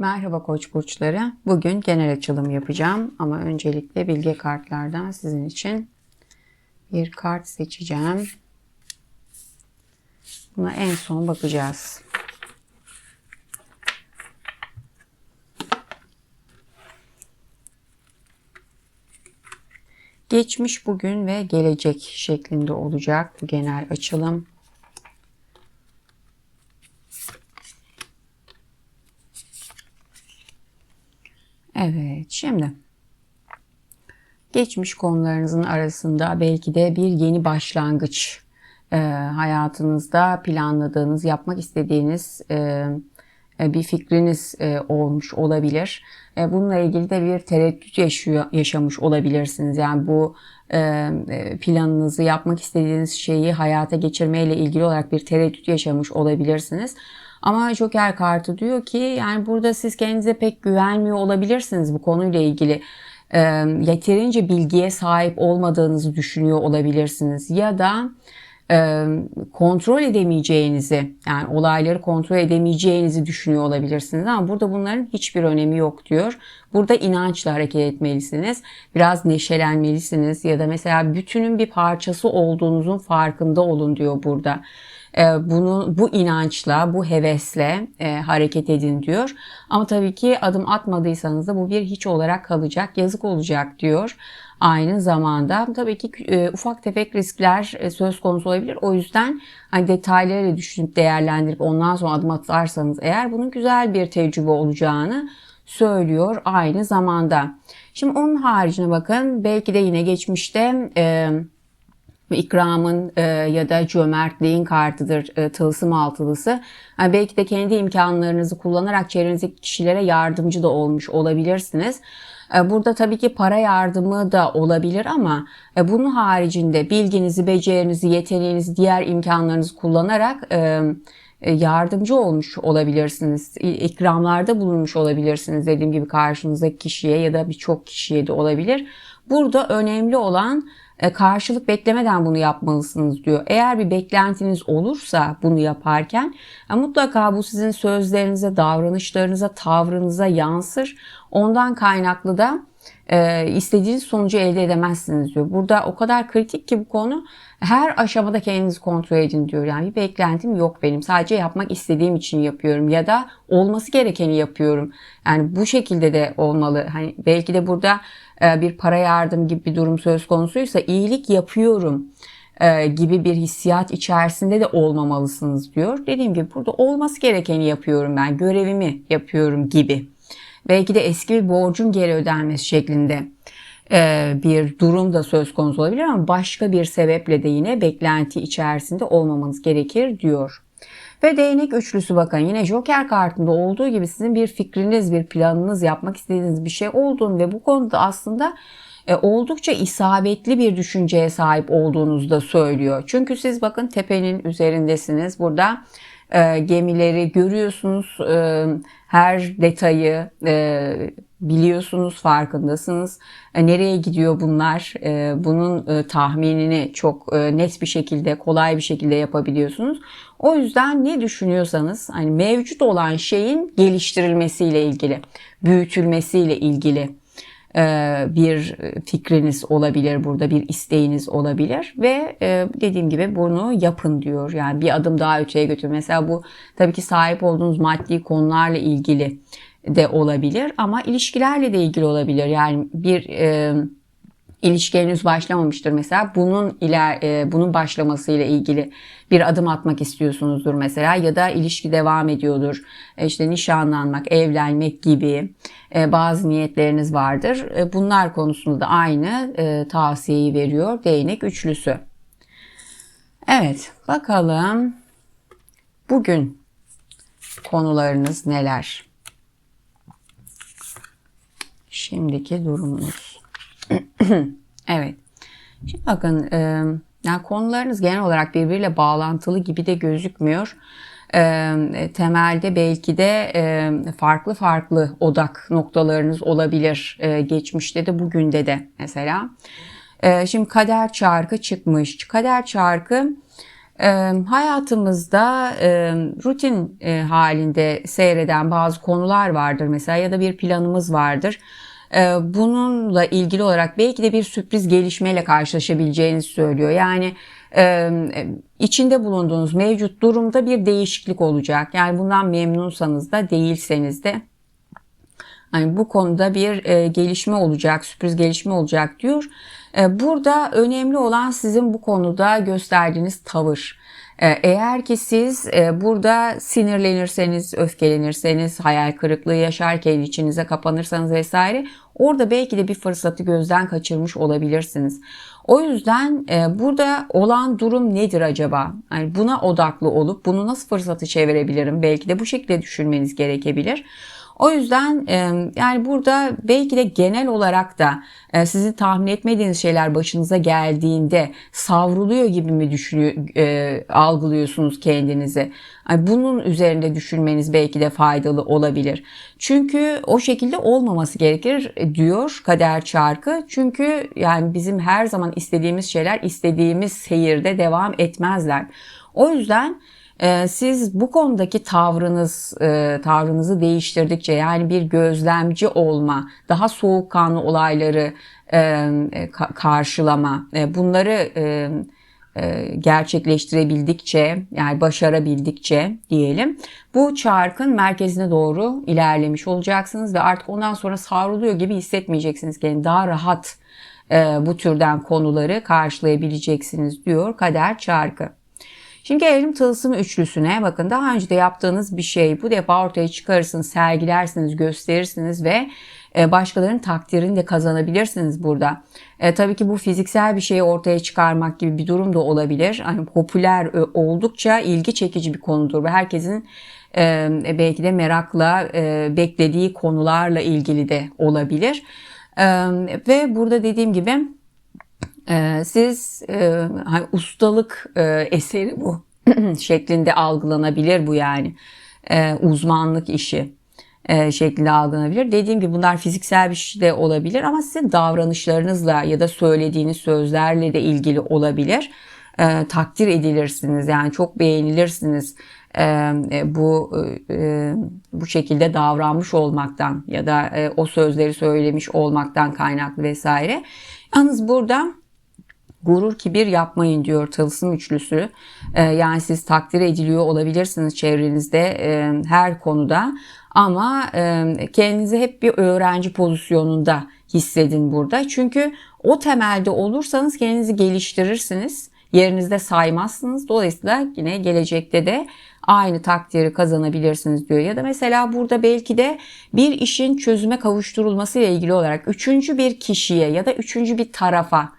Merhaba koç burçları. Bugün genel açılım yapacağım ama öncelikle bilge kartlardan sizin için bir kart seçeceğim. Buna en son bakacağız. Geçmiş, bugün ve gelecek şeklinde olacak bu genel açılım. Evet, şimdi geçmiş konularınızın arasında belki de bir yeni başlangıç e, hayatınızda planladığınız, yapmak istediğiniz e, e bir fikriniz e, olmuş olabilir. E, bununla ilgili de bir tereddüt yaşıyor, yaşamış olabilirsiniz. Yani bu e, e planınızı, yapmak istediğiniz şeyi hayata geçirmeyle ilgili olarak bir tereddüt yaşamış olabilirsiniz. Ama Joker kartı diyor ki yani burada siz kendinize pek güvenmiyor olabilirsiniz bu konuyla ilgili. E, yeterince bilgiye sahip olmadığınızı düşünüyor olabilirsiniz. Ya da e, kontrol edemeyeceğinizi yani olayları kontrol edemeyeceğinizi düşünüyor olabilirsiniz ama burada bunların hiçbir önemi yok diyor. Burada inançla hareket etmelisiniz. Biraz neşelenmelisiniz ya da mesela bütünün bir parçası olduğunuzun farkında olun diyor burada. Ee, bunu bu inançla, bu hevesle e, hareket edin diyor. Ama tabii ki adım atmadıysanız da bu bir hiç olarak kalacak, yazık olacak diyor. Aynı zamanda tabii ki e, ufak tefek riskler e, söz konusu olabilir. O yüzden hani detayları düşünüp değerlendirip ondan sonra adım atarsanız eğer bunun güzel bir tecrübe olacağını söylüyor aynı zamanda. Şimdi onun haricine bakın belki de yine geçmişte e, ikramın e, ya da cömertliğin kartıdır e, tılsım altılısı. Yani belki de kendi imkanlarınızı kullanarak çevrenizdeki kişilere yardımcı da olmuş olabilirsiniz. E, burada tabii ki para yardımı da olabilir ama e, bunun haricinde bilginizi, becerinizi, yeteneğinizi, diğer imkanlarınızı kullanarak e, yardımcı olmuş olabilirsiniz. İkramlarda bulunmuş olabilirsiniz dediğim gibi karşınızdaki kişiye ya da birçok kişiye de olabilir. Burada önemli olan e, karşılık beklemeden bunu yapmalısınız diyor. Eğer bir beklentiniz olursa bunu yaparken e, mutlaka bu sizin sözlerinize, davranışlarınıza, tavrınıza yansır. Ondan kaynaklı da e, istediğiniz sonucu elde edemezsiniz diyor. Burada o kadar kritik ki bu konu her aşamada kendinizi kontrol edin diyor. Yani bir beklentim yok benim. Sadece yapmak istediğim için yapıyorum ya da olması gerekeni yapıyorum. Yani bu şekilde de olmalı. Hani belki de burada e, bir para yardım gibi bir durum söz konusuysa iyilik yapıyorum e, gibi bir hissiyat içerisinde de olmamalısınız diyor. Dediğim gibi burada olması gerekeni yapıyorum ben, görevimi yapıyorum gibi. Belki de eski bir borcun geri ödenmesi şeklinde e, bir durum da söz konusu olabilir ama başka bir sebeple de yine beklenti içerisinde olmamanız gerekir diyor. Ve değnek üçlüsü bakın yine Joker kartında olduğu gibi sizin bir fikriniz, bir planınız, yapmak istediğiniz bir şey olduğunu ve bu konuda aslında e, oldukça isabetli bir düşünceye sahip olduğunuzu da söylüyor. Çünkü siz bakın tepenin üzerindesiniz. Burada e, gemileri görüyorsunuz. E, her detayı e, biliyorsunuz, farkındasınız. E, nereye gidiyor bunlar? E, bunun e, tahminini çok e, net bir şekilde, kolay bir şekilde yapabiliyorsunuz. O yüzden ne düşünüyorsanız hani mevcut olan şeyin geliştirilmesiyle ilgili, büyütülmesiyle ilgili bir fikriniz olabilir burada bir isteğiniz olabilir ve e, dediğim gibi bunu yapın diyor. Yani bir adım daha öteye götür mesela bu tabii ki sahip olduğunuz maddi konularla ilgili de olabilir ama ilişkilerle de ilgili olabilir. Yani bir e, ilişki henüz başlamamıştır. Mesela bunun iler e, bunun başlamasıyla ilgili bir adım atmak istiyorsunuzdur mesela ya da ilişki devam ediyordur. E, işte nişanlanmak evlenmek gibi e, bazı niyetleriniz vardır. E, bunlar konusunda da aynı e, tavsiyeyi veriyor değnek üçlüsü. Evet bakalım bugün konularınız neler? Şimdiki durumunuz evet. Şimdi bakın e, yani konularınız genel olarak birbiriyle bağlantılı gibi de gözükmüyor. E, temelde belki de e, farklı farklı odak noktalarınız olabilir. E, geçmişte de bugün de de mesela. E, şimdi kader çarkı çıkmış. Kader çarkı e, hayatımızda e, rutin e, halinde seyreden bazı konular vardır mesela ya da bir planımız vardır. E, bununla ilgili olarak belki de bir sürpriz gelişmeyle karşılaşabileceğinizi söylüyor. Yani e, içinde bulunduğunuz mevcut durumda bir değişiklik olacak. Yani bundan memnunsanız da değilseniz de Hani bu konuda bir e, gelişme olacak, sürpriz gelişme olacak diyor. E, burada önemli olan sizin bu konuda gösterdiğiniz tavır. E, eğer ki siz e, burada sinirlenirseniz, öfkelenirseniz, hayal kırıklığı yaşarken içinize kapanırsanız vesaire orada belki de bir fırsatı gözden kaçırmış olabilirsiniz. O yüzden e, burada olan durum nedir acaba? Yani buna odaklı olup bunu nasıl fırsatı çevirebilirim? Belki de bu şekilde düşünmeniz gerekebilir. O yüzden yani burada belki de genel olarak da sizin tahmin etmediğiniz şeyler başınıza geldiğinde savruluyor gibi mi düşünüyor, algılıyorsunuz kendinizi? Bunun üzerinde düşünmeniz belki de faydalı olabilir. Çünkü o şekilde olmaması gerekir diyor kader çarkı. Çünkü yani bizim her zaman istediğimiz şeyler istediğimiz seyirde devam etmezler. O yüzden siz bu konudaki tavrınız e, tavrınızı değiştirdikçe yani bir gözlemci olma, daha soğukkanlı olayları e, e, karşılama, bunları gerçekleştirebildikçe yani başarabildikçe diyelim bu çarkın merkezine doğru ilerlemiş olacaksınız ve artık ondan sonra savruluyor gibi hissetmeyeceksiniz yani daha rahat bu türden konuları karşılayabileceksiniz diyor kader çarkı. Şimdi gelelim tılsım üçlüsüne. Bakın daha önce de yaptığınız bir şey bu defa ortaya çıkarırsınız, sergilersiniz, gösterirsiniz ve e, başkalarının takdirini de kazanabilirsiniz burada. E, tabii ki bu fiziksel bir şeyi ortaya çıkarmak gibi bir durum da olabilir. Hani popüler e, oldukça ilgi çekici bir konudur ve herkesin e, belki de merakla e, beklediği konularla ilgili de olabilir. E, ve burada dediğim gibi ee, siz e, hani ustalık e, eseri bu şeklinde algılanabilir bu yani e, uzmanlık işi e, şeklinde algılanabilir. Dediğim gibi bunlar fiziksel bir şey de olabilir ama sizin davranışlarınızla ya da söylediğiniz sözlerle de ilgili olabilir. Takdir edilirsiniz yani çok beğenilirsiniz bu bu şekilde davranmış olmaktan ya da o sözleri söylemiş olmaktan kaynaklı vesaire. Yalnız burada Gurur kibir yapmayın diyor tılsım üçlüsü. Ee, yani siz takdir ediliyor olabilirsiniz çevrenizde e, her konuda. Ama e, kendinizi hep bir öğrenci pozisyonunda hissedin burada. Çünkü o temelde olursanız kendinizi geliştirirsiniz. Yerinizde saymazsınız. Dolayısıyla yine gelecekte de aynı takdiri kazanabilirsiniz diyor. Ya da mesela burada belki de bir işin çözüme kavuşturulması ile ilgili olarak üçüncü bir kişiye ya da üçüncü bir tarafa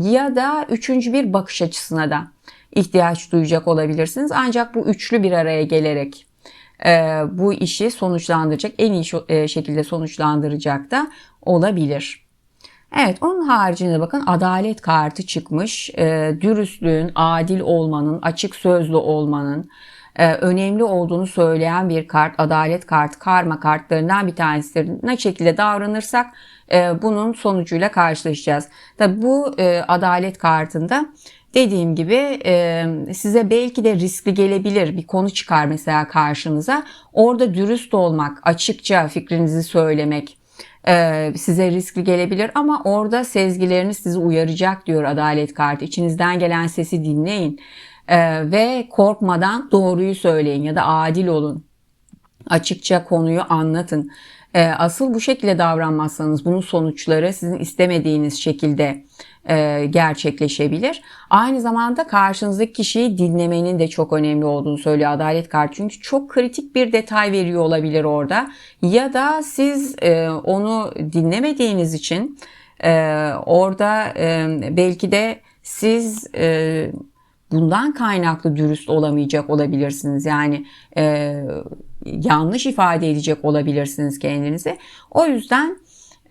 ya da üçüncü bir bakış açısına da ihtiyaç duyacak olabilirsiniz. Ancak bu üçlü bir araya gelerek e, bu işi sonuçlandıracak, en iyi e, şekilde sonuçlandıracak da olabilir. Evet onun haricinde bakın adalet kartı çıkmış. E, dürüstlüğün, adil olmanın, açık sözlü olmanın, e, önemli olduğunu söyleyen bir kart, adalet kartı, karma kartlarından bir tanesidir. Ne şekilde davranırsak e, bunun sonucuyla karşılaşacağız. Tabi bu e, adalet kartında dediğim gibi size belki de riskli gelebilir bir konu çıkar mesela karşınıza. Orada dürüst olmak, açıkça fikrinizi söylemek, size riskli gelebilir ama orada sezgileriniz sizi uyaracak diyor adalet kartı. İçinizden gelen sesi dinleyin ee, ve korkmadan doğruyu söyleyin ya da adil olun. Açıkça konuyu anlatın. Ee, asıl bu şekilde davranmazsanız bunun sonuçları sizin istemediğiniz şekilde e, gerçekleşebilir. Aynı zamanda karşınızdaki kişiyi dinlemenin de çok önemli olduğunu söylüyor adalet kartı. Çünkü çok kritik bir detay veriyor olabilir orada. Ya da siz e, onu dinlemediğiniz için e, orada belki de siz bundan kaynaklı dürüst olamayacak olabilirsiniz. Yani e, yanlış ifade edecek olabilirsiniz kendinizi. O yüzden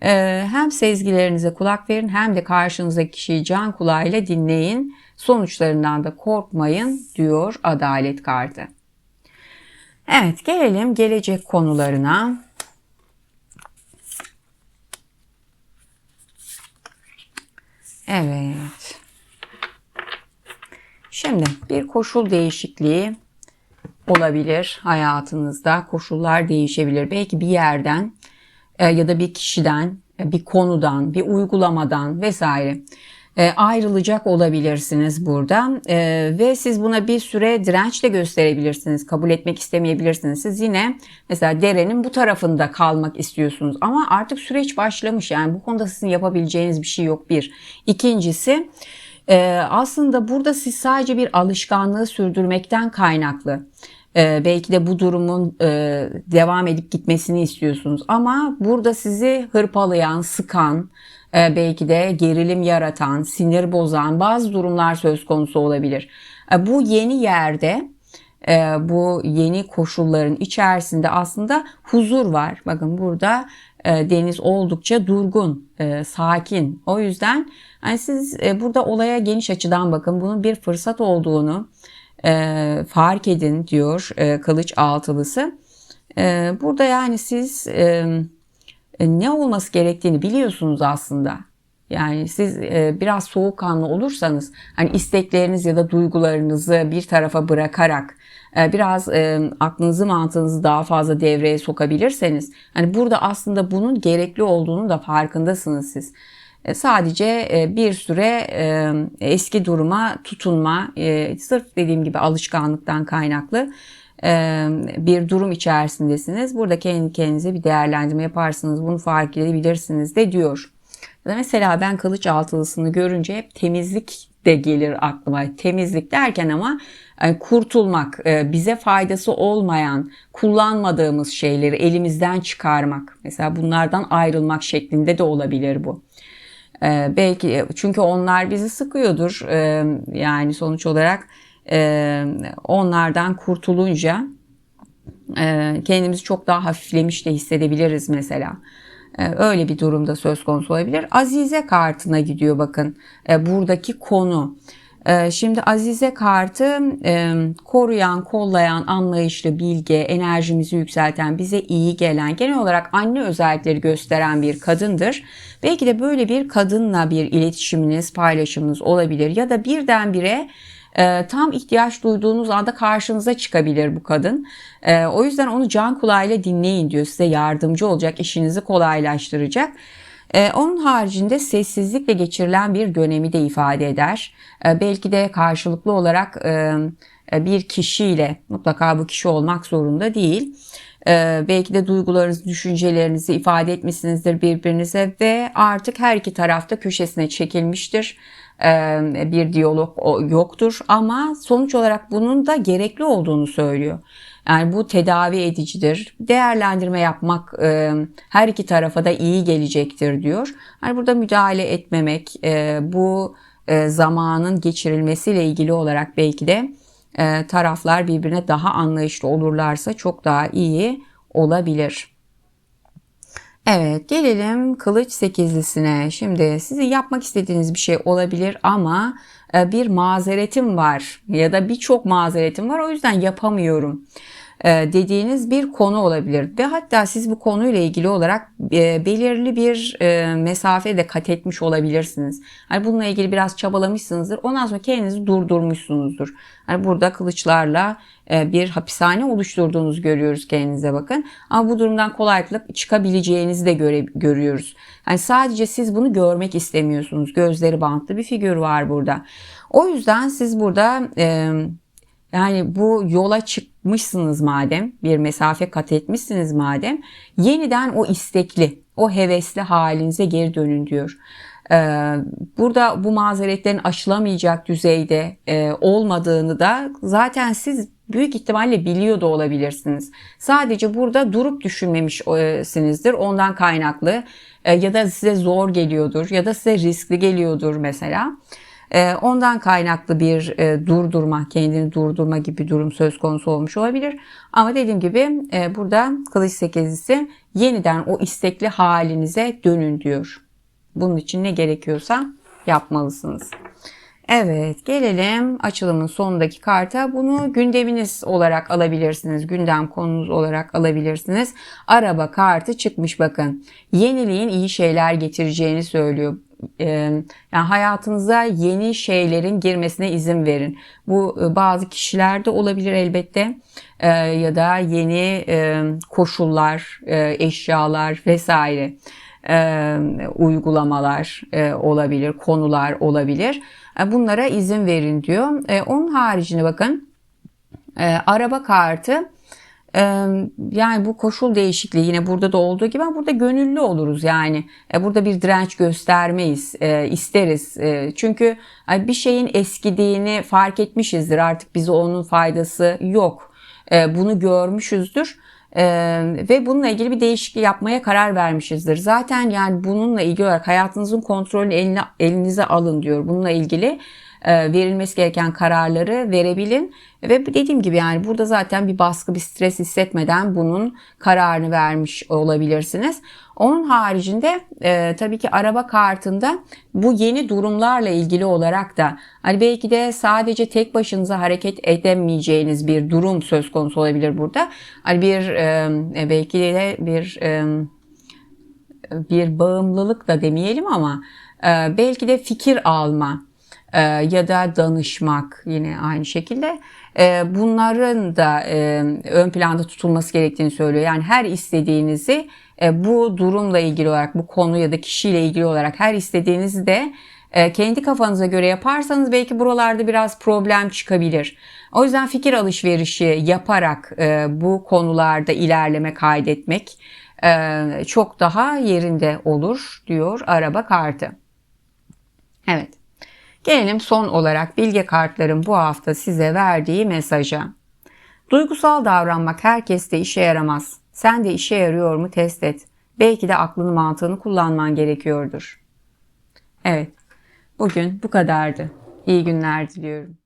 e, hem sezgilerinize kulak verin hem de karşınızdaki kişiyi can kulağıyla dinleyin. Sonuçlarından da korkmayın diyor adalet kartı. Evet gelelim gelecek konularına. Evet. Şimdi bir koşul değişikliği olabilir hayatınızda. Koşullar değişebilir. Belki bir yerden e, ya da bir kişiden, e, bir konudan, bir uygulamadan vesaire e, ayrılacak olabilirsiniz burada. Ve siz buna bir süre direnç de gösterebilirsiniz. Kabul etmek istemeyebilirsiniz. Siz yine mesela derenin bu tarafında kalmak istiyorsunuz. Ama artık süreç başlamış. Yani bu konuda sizin yapabileceğiniz bir şey yok. Bir. İkincisi e, aslında burada siz sadece bir alışkanlığı sürdürmekten kaynaklı ee, belki de bu durumun e, devam edip gitmesini istiyorsunuz. Ama burada sizi hırpalayan, sıkan, e, belki de gerilim yaratan, sinir bozan bazı durumlar söz konusu olabilir. E, bu yeni yerde e, bu yeni koşulların içerisinde aslında huzur var. Bakın burada e, deniz oldukça durgun, e, sakin. O yüzden yani siz e, burada olaya geniş açıdan bakın. Bunun bir fırsat olduğunu e, fark edin diyor e, kılıç altılısı. E, burada yani siz e, ne olması gerektiğini biliyorsunuz aslında. Yani siz e, biraz soğukkanlı olursanız hani istekleriniz ya da duygularınızı bir tarafa bırakarak e, biraz e, aklınızı mantığınızı daha fazla devreye sokabilirseniz hani burada aslında bunun gerekli olduğunu da farkındasınız siz. E, sadece e, bir süre e, eski duruma tutunma, sırf dediğim gibi alışkanlıktan kaynaklı bir durum içerisindesiniz. Burada kendi kendinize bir değerlendirme yaparsınız, bunu fark edebilirsiniz de diyor. Mesela ben kılıç altılısını görünce hep temizlik de gelir aklıma. Temizlik derken ama yani kurtulmak, bize faydası olmayan, kullanmadığımız şeyleri elimizden çıkarmak. Mesela bunlardan ayrılmak şeklinde de olabilir bu. Ee, belki çünkü onlar bizi sıkıyordur. Yani sonuç olarak e, onlardan kurtulunca e, kendimizi çok daha hafiflemiş de hissedebiliriz mesela. E, öyle bir durumda söz konusu olabilir. Azize kartına gidiyor bakın. E, buradaki konu. Ee, şimdi Azize kartı e, koruyan, kollayan, anlayışlı, bilge, enerjimizi yükselten, bize iyi gelen, genel olarak anne özellikleri gösteren bir kadındır. Belki de böyle bir kadınla bir iletişiminiz, paylaşımınız olabilir ya da birdenbire e, tam ihtiyaç duyduğunuz anda karşınıza çıkabilir bu kadın. E, o yüzden onu can kulağıyla dinleyin diyor. Size yardımcı olacak, işinizi kolaylaştıracak. Ee, onun haricinde sessizlikle geçirilen bir dönemi de ifade eder. Ee, belki de karşılıklı olarak e, e, bir kişiyle mutlaka bu kişi olmak zorunda değil. Ee, belki de duygularınızı, düşüncelerinizi ifade etmişsinizdir birbirinize ve artık her iki tarafta köşesine çekilmiştir. Bir diyalog yoktur ama sonuç olarak bunun da gerekli olduğunu söylüyor. Yani bu tedavi edicidir. Değerlendirme yapmak e, her iki tarafa da iyi gelecektir diyor. Yani burada müdahale etmemek, e, bu e, zamanın geçirilmesiyle ilgili olarak belki de e, taraflar birbirine daha anlayışlı olurlarsa çok daha iyi olabilir. Evet gelelim kılıç sekizlisine. Şimdi sizin yapmak istediğiniz bir şey olabilir ama e, bir mazeretim var ya da birçok mazeretim var o yüzden yapamıyorum dediğiniz bir konu olabilir ve hatta siz bu konuyla ilgili olarak e, belirli bir mesafe de kat etmiş olabilirsiniz. Hani bununla ilgili biraz çabalamışsınızdır. Ondan sonra kendinizi durdurmuşsunuzdur. Hani burada kılıçlarla bir hapishane oluşturduğunuzu görüyoruz kendinize bakın. Ama bu durumdan kolaylıkla çıkabileceğinizi de göre, görüyoruz. Yani sadece siz bunu görmek istemiyorsunuz. Gözleri bantlı bir figür var burada. O yüzden siz burada e, yani bu yola çıkmışsınız madem, bir mesafe kat etmişsiniz madem, yeniden o istekli, o hevesli halinize geri dönün diyor. Ee, burada bu mazeretlerin aşılamayacak düzeyde e, olmadığını da zaten siz büyük ihtimalle biliyor da olabilirsiniz. Sadece burada durup düşünmemişsinizdir ondan kaynaklı e, ya da size zor geliyordur ya da size riskli geliyordur mesela. E, ondan kaynaklı bir e, durdurma, kendini durdurma gibi durum söz konusu olmuş olabilir. Ama dediğim gibi burada kılıç sekizlisi yeniden o istekli halinize dönün diyor. Bunun için ne gerekiyorsa yapmalısınız. Evet gelelim açılımın sonundaki karta. Bunu gündeminiz olarak alabilirsiniz. Gündem konunuz olarak alabilirsiniz. Araba kartı çıkmış bakın. Yeniliğin iyi şeyler getireceğini söylüyor. E, yani hayatınıza yeni şeylerin girmesine izin verin. Bu e, bazı kişilerde olabilir elbette e, ya da yeni e, koşullar, e, eşyalar vesaire e, uygulamalar e, olabilir, konular olabilir. E, bunlara izin verin diyor. E, onun haricinde bakın e, araba kartı yani bu koşul değişikliği yine burada da olduğu gibi ama burada gönüllü oluruz yani. E, burada bir direnç göstermeyiz, e, isteriz. E, çünkü bir şeyin eskidiğini fark etmişizdir. Artık bize onun faydası yok. Bunu görmüşüzdür. Ve bununla ilgili bir değişiklik yapmaya karar vermişizdir. Zaten yani bununla ilgili olarak hayatınızın kontrolünü eline, elinize alın diyor. Bununla ilgili verilmesi gereken kararları verebilin. Ve dediğim gibi yani burada zaten bir baskı, bir stres hissetmeden bunun kararını vermiş olabilirsiniz. Onun haricinde e, tabii ki araba kartında bu yeni durumlarla ilgili olarak da hani belki de sadece tek başınıza hareket edemeyeceğiniz bir durum söz konusu olabilir burada. Hani bir e, belki de bir e, bir bağımlılık da demeyelim ama e, belki de fikir alma e, ya da danışmak yine aynı şekilde e, bunların da e, ön planda tutulması gerektiğini söylüyor. Yani her istediğinizi e, bu durumla ilgili olarak bu konu ya da kişiyle ilgili olarak her istediğinizi de e, kendi kafanıza göre yaparsanız belki buralarda biraz problem çıkabilir. O yüzden fikir alışverişi yaparak e, bu konularda ilerleme kaydetmek e, çok daha yerinde olur diyor araba kartı. Evet. Gelelim son olarak bilge kartların bu hafta size verdiği mesaja. Duygusal davranmak herkeste işe yaramaz. Sen de işe yarıyor mu test et. Belki de aklını mantığını kullanman gerekiyordur. Evet. Bugün bu kadardı. İyi günler diliyorum.